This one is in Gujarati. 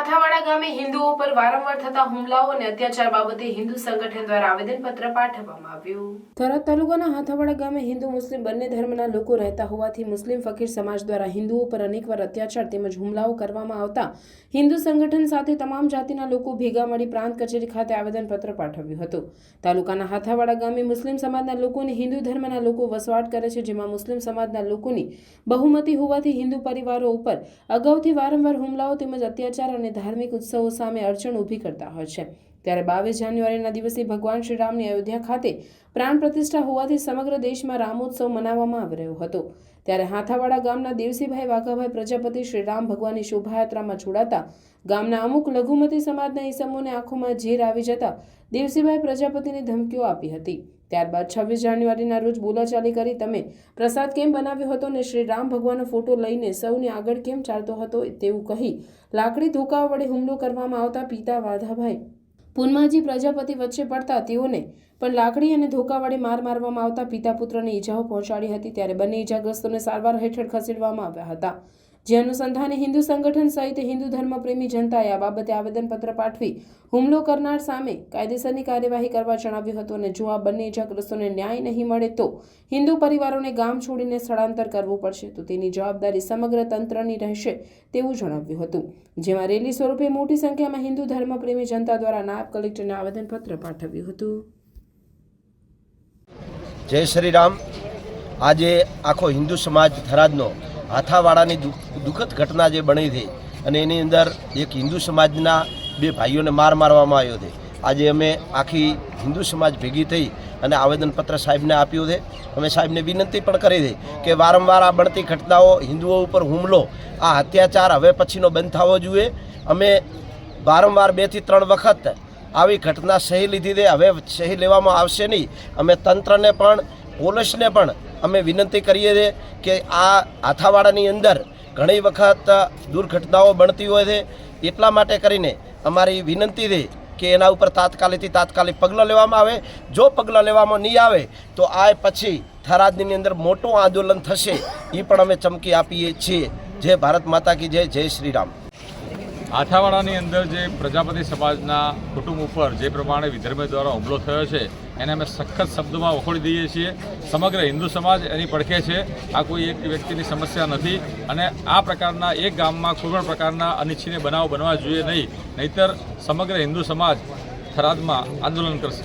acaba હાથાવાડા ગામે હિન્દુઓ પર વારંવાર થતા હુમલાઓ અને અત્યાચાર બાબતે હિન્દુ સંગઠન દ્વારા આવેદનપત્ર પાઠવવામાં આવ્યું. થરાદ તાલુકાના હાથાવાડા ગામે હિન્દુ, મુસ્લિમ બંને ધર્મના લોકો રહેતા હોવાથી મુસ્લિમ ફકીર સમાજ દ્વારા હિન્દુઓ પર અનેકવાર અત્યાચાર તેમજ હુમલાઓ કરવામાં આવતા હિન્દુ સંગઠન સાથે તમામ જાતિના લોકો ભેગા મળી પ્રાંત કચેરી ખાતે આવેદનપત્ર પાઠવ્યું હતું. તાલુકાના હાથાવાડા ગામે મુસ્લિમ સમાજના લોકોને હિન્દુ ધર્મના લોકો વસવાટ કરે છે, જેમાં મુસ્લિમ સમાજના લોકોની બહુમતી હોવાથી હિન્દુ પરિવારો ઉપર અગાઉથી વારંવાર હુમલાઓ તેમજ અત્યાચાર અને ધાર્મિક ઉત્સવો સામે અડચણ ઊભી કરતા હોય છે. ત્યારે બાવીસ જાન્યુઆરીના દિવસે ભગવાન શ્રીરામની અયોધ્યા ખાતે પ્રાણ પ્રતિષ્ઠા હોવાથી સમગ્ર દેશમાં રામોત્સવ મનાવવામાં આવી રહ્યો હતો. ત્યારે હાથાવાડા ગામના દેવસીભાઈ વાઘાભાઈ પ્રજાપતિ શ્રી રામ ભગવાનની શોભાયાત્રામાં જોડાતા ગામના અમુક લઘુમતી સમાજના ઈસમોને આંખોમાં ઝેર આવી જતા દેવસીભાઈ પ્રજાપતિને ધમકીઓ આપી હતી. ત્યારબાદ છવ્વીસ જાન્યુઆરીના રોજ બોલાચાલી કરી તમે પ્રસાદ કેમ બનાવ્યો હતો ને શ્રી રામ ભગવાનનો ફોટો લઈને સૌને આગળ કેમ ચાલતો હતો તેવું કહી લાકડી ધોકા વડે હુમલો કરવામાં આવતા પિતા વાધાભાઈ પુનમાજી પ્રજાપતિ વચ્ચે પડતા તેઓને પણ લાકડી અને ધોકા વડે માર મારવામાં આવતા પિતા પુત્રને ઈજાઓ પહોંચાડી હતી ત્યારે બંને ઈજાગ્રસ્તોને સારવાર હેઠળ ખસેડવામાં આવ્યા હતા. જે અનુસંધાને હિન્દુ સંગઠન સહિત હિન્દુ ધર્મપ્રેમી જનતાએ આ બાબતે આવેદનપત્ર પાઠવી હુમલો કરનાર સામે કાયદેસરની કાર્યવાહી કરવા જણાવ્યું હતું અને જો આ બંને ઇજાગ્રસ્તોને ન્યાય નહીં મળે તો હિન્દુ પરિવારોને ગામ છોડીને સ્થળાંતર કરવું પડશે. તો તેની જવાબદારી સમગ્ર તંત્રની રહેશે તેવું જણાવ્યું હતું. જેમાં રેલી સ્વરૂપે મોટી સંખ્યામાં હિન્દુ ધર્મપ્રેમી જનતા દ્વારા નાયબ કલેક્ટરને આવેદનપત્ર પાઠવ્યું હતું. જય શ્રી રામ. આજે આખો હિન્દુ સમાજ થરાદનો હાથાવાડાની દુઃખ- દુઃખદ ઘટના જે બની હતી અને એની અંદર એક હિન્દુ સમાજના બે ભાઈઓને માર મારવામાં આવ્યો છે. આજે અમે આખી હિન્દુ સમાજ ભેગી થઈ અને આવેદનપત્ર સાહેબને આપ્યું છે. અમે સાહેબને વિનંતી પણ કરી હતી કે વારંવાર આ બનતી ઘટનાઓ હિન્દુઓ ઉપર હુમલો, આ અત્યાચાર હવે પછીનો બંધ થવો જોઈએ. અમે વારંવાર બેથી ત્રણ વખત આવી ઘટના સહી લીધી છે. હવે સહી લેવામાં આવશે નહીં. અમે તંત્રને પણ પોલીસને પણ અમે વિનંતી કરીએ છીએ કે આ આથાવાડાની અંદર ઘણી વખત દુર્ઘટનાઓ બનતી હોય છે. એટલા માટે કરીને અમારી વિનંતી છે કે એના ઉપર તાત્કાલિકથી તાત્કાલિક પગલાં લેવામાં આવે. જો પગલાં લેવામાં નહીં આવે, તો આ પછી થરાદની અંદર મોટું આંદોલન થશે. એ પણ અમે ચમકી આપીએ છીએ. જય ભારત માતા કી જય જય શ્રી રામ. આથાવાડાની અંદર જે પ્રજાપતિ સમાજના કુટુંબ ઉપર જે પ્રમાણે વિધર્મી દ્વારા હુમલો થયો છે, એને અમે સખત શબ્દોમાં વખોડી દઈએ છીએ. સમગ્ર હિન્દુ સમાજ એની પડખે છે. આ કોઈ એક વ્યક્તિની સમસ્યા નથી અને આ પ્રકારના એક ગામમાં કોઈપણ પ્રકારના અનિચ્છનીય બનાવ બનવા જોઈએ નહીં. નહીતર સમગ્ર હિન્દુ સમાજ થરાદમાં આંદોલન કરશે.